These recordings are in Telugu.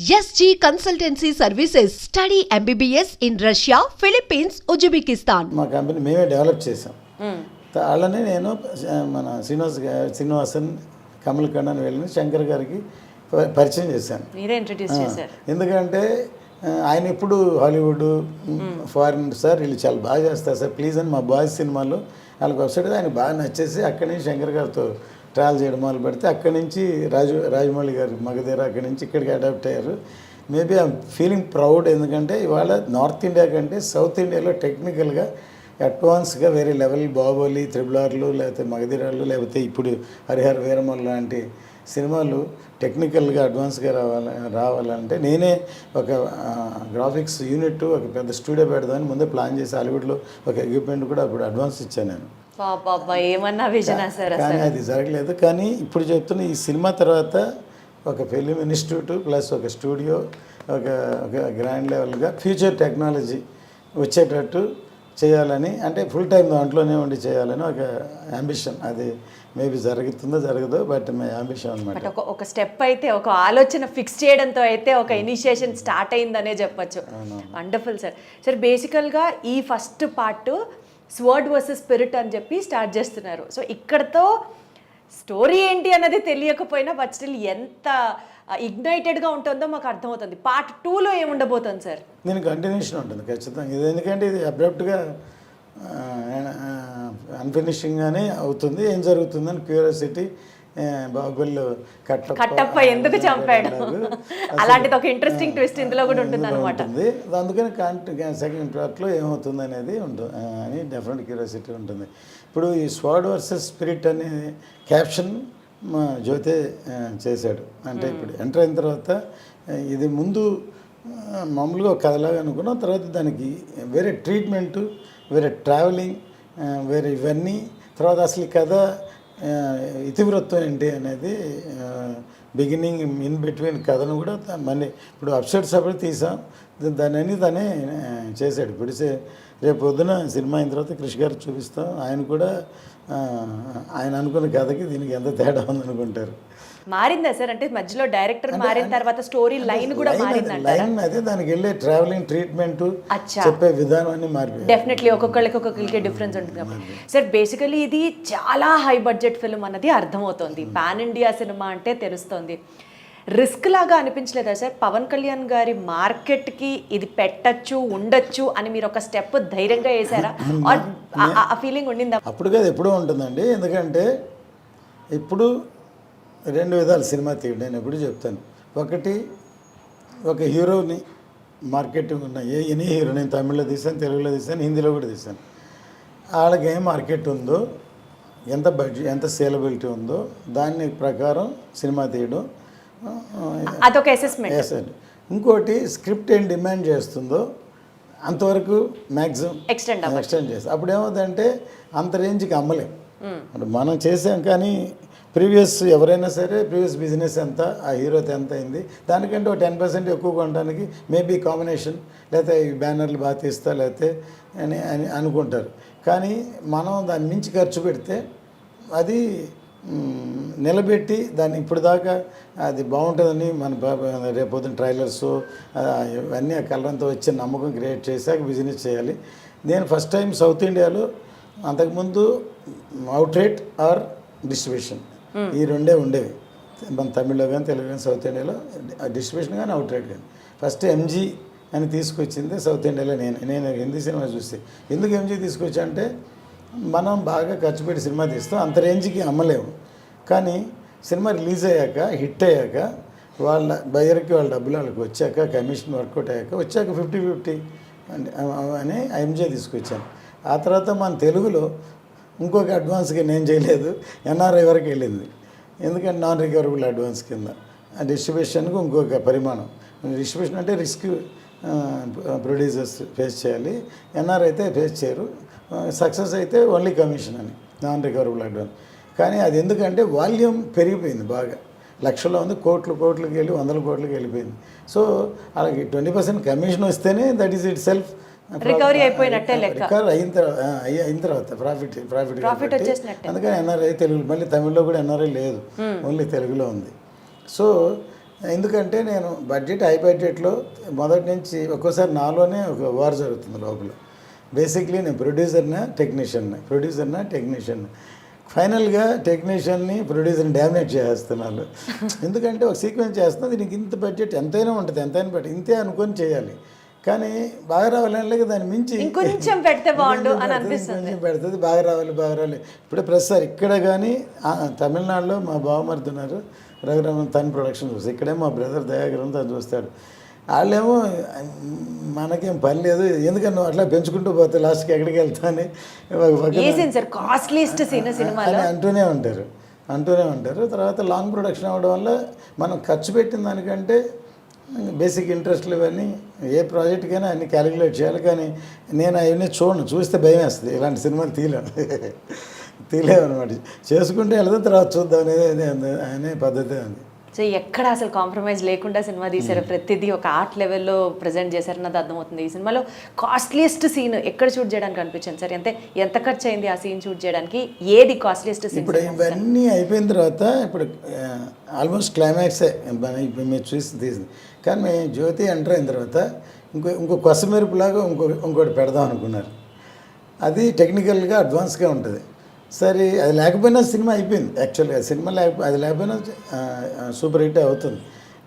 SG Consultancy Services. Study MBBS in Russia, Philippines, Uzbekistan. మా కంపెనీ మేమే డెవలప్ చేసాం త- వాళ్ళని నేను మన శ్రీనివాస్ శ్రీనివాసన్ కమల్ కണ്ണన్ వెళ్ళిన శంకర్ గారికి పరిచయం చేశాను. ఎందుకంటే ఆయన ఇప్పుడు హాలీవుడ్ ఫారిన్ సార్ వీళ్ళు చాలా బాగా చేస్తారు సార్. ప్లీజ్ అని మా బాయ్స్ సినిమాలు వాళ్ళకి వెబ్సైట్ ఆయన బాగా నచ్చేసి అక్కడి నుంచి శంకర్ గారితో ట్రావెల్ చేయడం మొదలు పెడితే అక్కడి నుంచి రాజు రాజమౌళి గారు మగధీర అక్కడి నుంచి ఇక్కడికి అడాప్ట్ అయ్యారు. మేబీ ఐఎమ్ ఫీలింగ్ ప్రౌడ్ ఎందుకంటే ఇవాళ నార్త్ ఇండియా కంటే సౌత్ ఇండియాలో టెక్నికల్గా అడ్వాన్స్గా వేరే లెవెల్ బాహుబలి త్రిబులార్లు లేకపోతే మగధీరాలు లేకపోతే ఇప్పుడు హరిహర వీరమల్ లాంటి సినిమాలు టెక్నికల్గా అడ్వాన్స్గా రావాలి రావాలంటే నేనే ఒక గ్రాఫిక్స్ యూనిట్ ఒక పెద్ద స్టూడియో పెడదామని ముందే ప్లాన్ చేసి హాలీవుడ్లో ఒక ఎక్విప్మెంట్ కూడా అప్పుడు అడ్వాన్స్ ఇచ్చాను నేను. పాపా ఏమన్నా విజనా సార్ కానీ అది జరగలేదు. కానీ ఇప్పుడు చెప్తున్న ఈ సినిమా తర్వాత ఒక ఫిలిం ఇన్స్టిట్యూట్ ప్లస్ ఒక స్టూడియో ఒక ఒక గ్రాండ్ లెవెల్గా ఫ్యూచర్ టెక్నాలజీ వచ్చేటట్టు చేయాలని అంటే ఫుల్ టైం దాంట్లోనే ఉండి చేయాలని ఒక అంబిషన్ అది మేబీ జరుగుతుందో జరగదో బట్ మై అంబిషన్ అనమాట ఒక ఒక స్టెప్ అయితే ఒక ఆలోచన ఫిక్స్ చేయడంతో అయితే ఒక ఇనిషియేషన్ స్టార్ట్ అయిందనే చెప్పొచ్చు. వండర్ఫుల్ సార్ సార్ బేసికల్గా ఈ first part sword versus spirit అని చెప్పి స్టార్ట్ చేస్తున్నారు. సో ఇక్కడతో స్టోరీ ఏంటి అన్నది తెలియకపోయినా బట్ స్టిల్ ఎంత ఇగ్నైటెడ్గా ఉంటుందో మాకు అర్థమవుతుంది. పార్ట్ టూలో ఏముండబోతుంది సార్? దీని కంటిన్యూషన్ ఉంటుంది ఖచ్చితంగా. ఇది ఎందుకంటే ఇది అబ్రప్ట్గా అన్ఫినిషింగ్గానే అవుతుంది ఏం జరుగుతుందని క్యూరియాసిటీ బాహుబలిలో కట్టప్ప ఎందుకు చంపాడు? అలాంటిది ఒక ఇంట్రెస్టింగ్ ట్విస్ట్ ఇందులో కూడా ఉంటుంది. అనమాట అందుకని కాంట్ సెకండ్ పార్ట్లో ఏమవుతుంది అనేది ఉంటుంది అని డెఫినెట్ క్యూరియాసిటీ ఉంటుంది. ఇప్పుడు ఈ స్వాడ్ వర్సెస్ స్పిరిట్ అనే క్యాప్షన్ మా జ్యోతే చేశాడు. అంటే ఇప్పుడు ఎంటర్ అయిన తర్వాత ఇది ముందు మామూలుగా కథలాగా అనుకున్నాం. తర్వాత దానికి వేరే ట్రీట్మెంటు వేరే ట్రావెలింగ్ వేరే ఇవన్నీ. తర్వాత అసలు కథ ఇతివృత్తం ఏంటి అనేది బిగినింగ్ ఇన్ బిట్వీన్ కథను కూడా మళ్ళీ ఇప్పుడు అప్సెట్ సపరేట్ తీసాం. దా- దాన్ని అని తనే చేశాడు. ఇప్పుడు రేపు పొద్దున సినిమా అయిన తర్వాత కృషి గారు చూపిస్తాం. ఆయన కూడా ఆయన అనుకున్న కథకి దీనికి ఎంత తేడా ఉందనుకుంటారు. మారిందా సార్? అంటే మధ్యలో డైరెక్టర్ మారిన తర్వాత స్టోరీ లైన్ కూడా మారిందంట లైన్ అదే దానికి వెళ్ళే ట్రావెలింగ్ ట్రీట్మెంట్. చెప్పే విధానం అన్ని మారిపోయాయి. డెఫినెట్లీ ఒక్కొక్కరికి ఒక్కొక్కరికి డిఫరెన్స్ ఉంటుంది కాబట్టి. సార్ బేసికలీ ఇది చాలా హై బడ్జెట్ ఫిల్మ్ అన్నది అర్థమవుతోంది. పాన్ ఇండియా సినిమా అంటే తెలుస్తోంది. రిస్క్ లాగా అనిపించలేదా సార్? పవన్ కళ్యాణ్ గారి మార్కెట్కి ఇది పెట్టచ్చు ఉండొచ్చు అని మీరు ఒక స్టెప్ ధైర్యంగా వేసారా Or ఆ- ఆ ఫీలింగ్ ఉండిందా? అప్పుడు కాదు ఎప్పుడూ ఉంటుందండి. ఎందుకంటే ఇప్పుడు రెండు విధాలు సినిమా తీయడం. నేను ఎప్పుడు చెప్తాను. ఒకటి ఒక హీరోని మార్కెటింగ్ ఉన్న ఏ ఎనీ హీరో నేను తమిళ్ళో తీసాను తెలుగులో తీసాను హిందీలో కూడా తీసాను వాళ్ళకి ఏం మార్కెట్ ఉందో ఎంత బడ్జెట్ ఎంత సేలబిలిటీ ఉందో దాని ప్రకారం సినిమా తీయడం. అదొక అసెస్మెంట్ ఇంకోటి స్క్రిప్ట్ ఏం డిమాండ్ చేస్తుందో అంతవరకు మ్యాక్సిమం ఎక్స్టెండ్ ఎక్స్టెండ్ చేస్తాం. అప్పుడు ఏమవుతుందంటే అంత రేంజ్కి అమ్మలేం. అంటే మనం చేసాం కానీ ప్రీవియస్ ఎవరైనా సరే ప్రీవియస్ బిజినెస్ ఎంత ఆ హీరోతో ఎంత అయింది దానికంటే ఒక టెన్ పర్సెంట్ ఎక్కువ కొనడానికి మేబీ కాంబినేషన్ లేకపోతే ఈ బ్యానర్లు బాగా తీస్తా లేకపోతే అని అని అనుకుంటారు. కానీ మనం దాన్ని మించి ఖర్చు పెడితే అది నిలబెట్టి దాన్ని ఇప్పుడు దాకా అది బాగుంటుందని మన రేపొద్దున ట్రైలర్స్ ఇవన్నీ ఆ కలరంతా వచ్చే నమ్మకం క్రియేట్ చేశాక బిజినెస్ చేయాలి. నేను ఫస్ట్ టైం సౌత్ ఇండియాలో అంతకుముందు అవుట్రేట్ ఆర్ డిస్ట్రిబ్యూషన్. ఈ రెండే ఉండేవి. మన తమిళ్ళో కానీ తెలుగు కానీ సౌత్ ఇండియాలో డిస్ట్రిబ్యూషన్ కానీ అవుట్రేట్ కానీ. ఫస్ట్ ఎంజీ అని తీసుకొచ్చింది సౌత్ ఇండియాలో నేను. నేను హిందీ సినిమా చూసి ఎందుకు ఎంజీ తీసుకొచ్చా అంటే మనం బాగా ఖర్చు పెట్టి సినిమా తీస్తాం అంత రేంజ్కి అమ్మలేము. కానీ సినిమా రిలీజ్ అయ్యాక హిట్ అయ్యాక వాళ్ళ బయర్కి వాళ్ళ డబ్బులు వాళ్ళకి వచ్చాక కమిషన్ వర్కౌట్ అయ్యాక వచ్చాక ఫిఫ్టీ ఫిఫ్టీ అని ఎంజే తీసుకొచ్చాను. ఆ తర్వాత మన తెలుగులో ఇంకొక అడ్వాన్స్గా నేను చేయలేదు. ఎన్ఆర్ఐ వరకు వెళ్ళింది. ఎందుకంటే నాన్ రికవరబుల్ అడ్వాన్స్ కింద. డిస్ట్రిబ్యూషన్కి ఇంకొక పరిమాణం. డిస్ట్రిబ్యూషన్ అంటే రిస్క్ ప్రొడ్యూసర్స్ ఫేస్ చేయాలి. ఎన్ఆర్ అయితే ఫేస్ చేయరు. సక్సెస్ అయితే ఓన్లీ కమిషన్ అని నాన్ రికవరబుల్ అడ్వాన్స్. కానీ అది ఎందుకంటే వాల్యూమ్ పెరిగిపోయింది బాగా. లక్షల్లో ఉంది కోట్లు కోట్లకి వెళ్ళి వందల కోట్లకి వెళ్ళిపోయింది. సో అలాగే ట్వంటీ పర్సెంట్ కమిషన్ వస్తేనే that is itself Recovery అయిపోయినట్టే లెక్క. రికవర్ అయిన తర్వాత అయిన తర్వాత ప్రాఫిట్ ప్రాఫిట్ Profit వచ్చేసినట్టే. అందుకని ఎన్ఆర్ఐ తెలుగు మళ్ళీ తమిళ్ళో కూడా ఎన్ఆర్ఐ లేదు. ఓన్లీ తెలుగులో ఉంది. సో ఎందుకంటే నేను బడ్జెట్ హై బడ్జెట్లో మొదటి నుంచి ఒక్కోసారి నాలోనే ఒక వార్ జరుగుతుంది లోపల. బేసిక్లీ నేను ప్రొడ్యూసర్నా టెక్నీషియన్ని ప్రొడ్యూసర్నా టెక్నీషియన్ ఫైనల్గా టెక్నీషియన్ని ప్రొడ్యూసర్ని డామినేట్ చేస్తున్నాను ఎందుకంటే ఒక సీక్వెన్స్ చేస్తున్నా దీనికి ఇంత బడ్జెట్ ఎంతైనా ఉంటుంది ఎంతైనా బడ్జెట్ ఇంతే అనుకొని చేయాలి. కానీ బాగా రావాలని దాన్ని మించి ఇంకొంచెం పెడితే బాగుండు అని అనిపిస్తుంది. పెడుతుంది బాగా రావాలి బాగా రావాలి ఇప్పుడే ప్రస్తుతం ఇక్కడ కానీ తమిళనాడులో మా బావమరిది ఉన్నారు రఘురామన్ తన ప్రొడక్షన్ చూసి. ఇక్కడే మా బ్రదర్ దయాకరం తను చూస్తాడు. వాళ్ళేమో మనకేం పని లేదు ఎందుకని నువ్వు అట్లా పెంచుకుంటూ పోతే లాస్ట్కి ఎక్కడికి వెళ్తా అని ఒక పక్కన- ఏ సీన్ సార్? కాస్ట్లీస్ట్ సీన్ సినిమాలో. అని అంటూనే ఉంటారు అంటూనే ఉంటారు. తర్వాత లాంగ్ ప్రొడక్షన్ అవ్వడం వల్ల మనం ఖర్చు పెట్టిన దానికంటే బేసిక్ ఇంట్రెస్ట్లు ఇవన్నీ ఏ ప్రాజెక్ట్కైనా అన్ని క్యాలిక్యులేట్ చేయాలి. కానీ నేను అవన్నీ చూడను. చూస్తే భయం వేస్తుంది. ఇలాంటి సినిమాలు తీయలేను. తీయలేము అనమాట చేసుకుంటే వెళ్తే తర్వాత చూద్దాం అనేది అనే- పద్ధతి ఉంది. సో ఎక్కడ అసలు కాంప్రమైజ్ లేకుండా సినిమా తీశారు. ప్రతిదీ ఒక ఆర్ట్ లెవెల్లో ప్రజెంట్ చేశారన్నది అర్థమవుతుంది. ఈ సినిమాలో కాస్ట్లీయెస్ట్ సీన్ ఎక్కడ షూట్ చేయడానికి అనిపించింది సార్? ఎంత ఎంత ఖర్చు అయింది ఆ సీన్ షూట్ చేయడానికి? ఏది కాస్ట్లీయెస్ట్ సీన్ ఇప్పుడు ఇవన్నీ అయిపోయిన తర్వాత ఇప్పుడు ఆల్మోస్ట్ క్లైమాక్సే ఇప్పుడు మీరు చూసి తీసింది కానీ మేము జ్యోతి ఎంటర్ అయిన తర్వాత ఇంకో ఇంకో కొసమెరుపులాగా ఇంకో ఇంకోటి పెడదాం అనుకున్నారు. అది టెక్నికల్గా అడ్వాన్స్గా ఉంటుంది. సరే అది లేకపోయినా సినిమా అయిపోయింది. యాక్చువల్గా సినిమా లేకపో అది లేకపోయినా సూపర్ హిట్ అవుతుంది.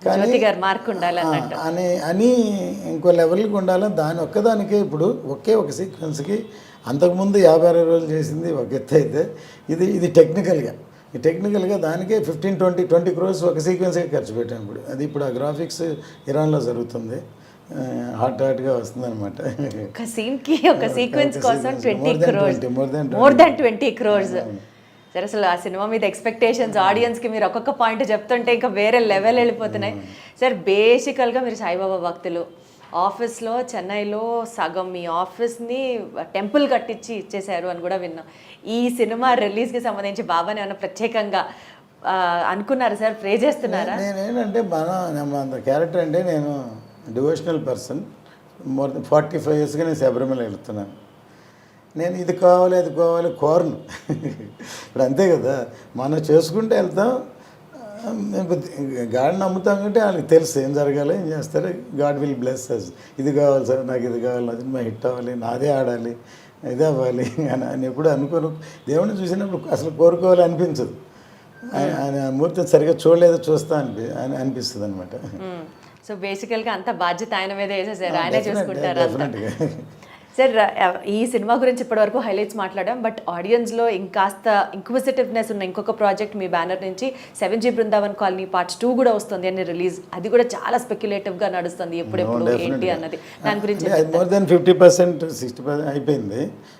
కానీ మార్క్ ఉండాలి అని అని ఇంకో లెవెల్కి ఉండాలి. దాని ఒక్కదానికే ఇప్పుడు ఒకే ఒక సీక్వెన్స్కి అంతకుముందు యాభై అరవై రోజులు చేసింది ఒక ఎత్తు అయితే ఇది ఇది టెక్నికల్గా ఈ టెక్నికల్గా దానికే ఫిఫ్టీన్ ట్వంటీ ట్వంటీ క్రోర్స్ ఒక సీక్వెన్స్కి ఖర్చు పెట్టాం ఇప్పుడు. అది ఇప్పుడు ఆ గ్రాఫిక్స్ ఇరాన్లో జరుగుతుంది. హాట్ హాట్గా వస్తుంది అనమాట ఒక సీన్కి ఒక సీక్వెన్స్ కోసం. Twenty crores 20, more than 20. More than twenty crores సరే అసలు ఆ సినిమా మీద ఎక్స్పెక్టేషన్స్ ఆడియన్స్కి మీరు ఒక్కొక్క పాయింట్ చెప్తుంటే ఇంకా వేరే లెవెల్ వెళ్ళిపోతున్నాయి. సార్ బేసికల్గా మీరు సాయిబాబా భక్తులు. ఆఫీస్లో చెన్నైలో సగం మీ ఆఫీస్ని టెంపుల్ కట్టించి ఇచ్చేశారు అని కూడా విన్నాం. ఈ సినిమా రిలీజ్కి సంబంధించి బాబాని ఏమైనా ప్రత్యేకంగా అనుకున్నారా సార్ ప్రే చేస్తున్నారా? నేనేంటంటే మన క్యారెక్టర్ అంటే నేను devotional person. More than forty five ఇయర్స్గా నేను శబరిమల వెళ్తున్నాను. నేను ఇది కావాలి అది కావాలి కోరను. ఇప్పుడు అంతే కదా. మనం చేసుకుంటే వెళ్తాం. గాడ్ నమ్ముతాం కంటే వాళ్ళకి తెలుసు ఏం జరగాలి ఏం చేస్తారు. గాడ్ విల్ బ్లెస్ అస్ ఇది కావాలి సార్ నాకు ఇది కావాలి అది మా హిట్ అవ్వాలి నాదే ఆడాలి ఇదే అవ్వాలి అని అని ఎప్పుడు అనుకోను. దేవుడిని చూసినప్పుడు అసలు కోరుకోవాలి అనిపించదు. ఆయన ఆయన మూర్తిని సరిగ్గా చూడలేదు చూస్తా అనిపి అని అనిపిస్తుంది అనమాట సో బేసికల్గా అంత బాధ్యత ఆయన మీద వేసేసారు. ఆయనే చూసుకుంటారు సార్ ఈ సినిమా గురించి ఇప్పటివరకు హైలైట్స్ మాట్లాడాం బట్ ఆడియన్స్లో ఇంకాస్త ఇంక్విజిటివ్నెస్ ఉన్న ఇంకొక ప్రాజెక్ట్ మీ బ్యానర్ నుంచి seven G Brindavan colony parts two కూడా వస్తుంది అని రిలీజ్. అది కూడా చాలా స్పెక్యులేటివ్గా నడుస్తుంది ఎప్పుడెప్పుడు ఏంటి అన్నది. దాని గురించి more than fifty percent sixty percent అయిపోయింది.